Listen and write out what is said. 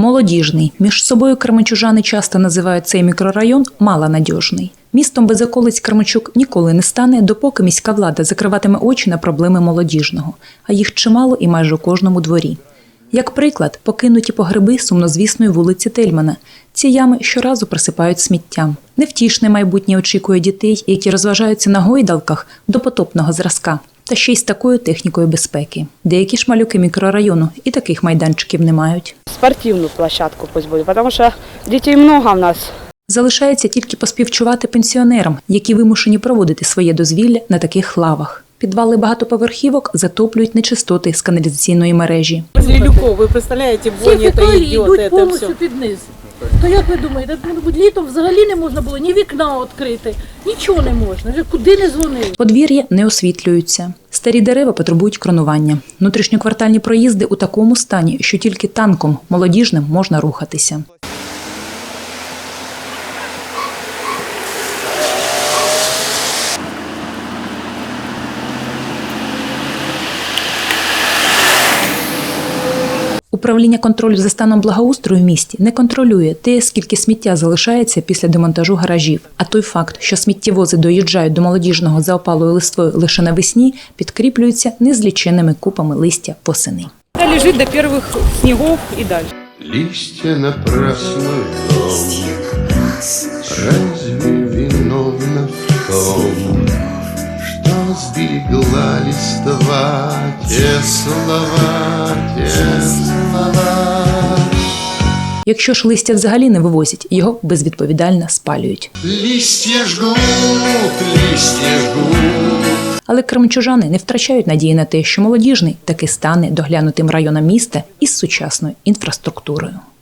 Молодіжний. Між собою кременчужани часто називають цей мікрорайон малонадіжний. Містом без околиць Кременчук ніколи не стане, допоки міська влада закриватиме очі на проблеми молодіжного, а їх чимало і майже у кожному дворі. Як приклад, покинуті погреби сумнозвісної вулиці Тельмана. Ці ями щоразу присипають сміттям. Невтішне майбутнє очікує дітей, які розважаються на гойдалках до потопного зразка, та ще й з такою технікою безпеки. Деякі ж малюки мікрорайону і таких майданчиків не мають. спортивную площадку пусть будет, потому что детей много у нас. Залишається тільки поспівчувати пенсіонерам, які вимушені проводити своє дозвілля на таких лавах. Підвали багатоповерхівок затоплюють нечистоти з каналізаційної мережі. Возле Люков, вы представляете, Всі вонь это фекалії идет, йдуть это повністю все. То як ви думаєте, мабуть, літом взагалі не можна було ні вікна відкрити, нічого не можна. Вже куди не дзвонили. Подвір'я не освітлюються. Старі дерева потребують кронування. Внутрішньоквартальні проїзди у такому стані, що тільки танком молодіжним можна рухатися. Управління контролю за станом благоустрою в місті не контролює те, скільки сміття залишається після демонтажу гаражів. А той факт, що сміттєвози доїжджають до молодіжного за опалою листвою лише навесні, підкріплюється незліченими купами листя восени. Это лежит до первых снегов и дальше. Листья напрасно Разве виновна в том, Что сберегла листва Те слова, те слова Якщо ж листя взагалі не вивозять, його безвідповідально спалюють. Листья жгут, листья жгут Але кременчужани не втрачають надії на те, що молодіжний таки стане доглянутим районом міста із сучасною інфраструктурою.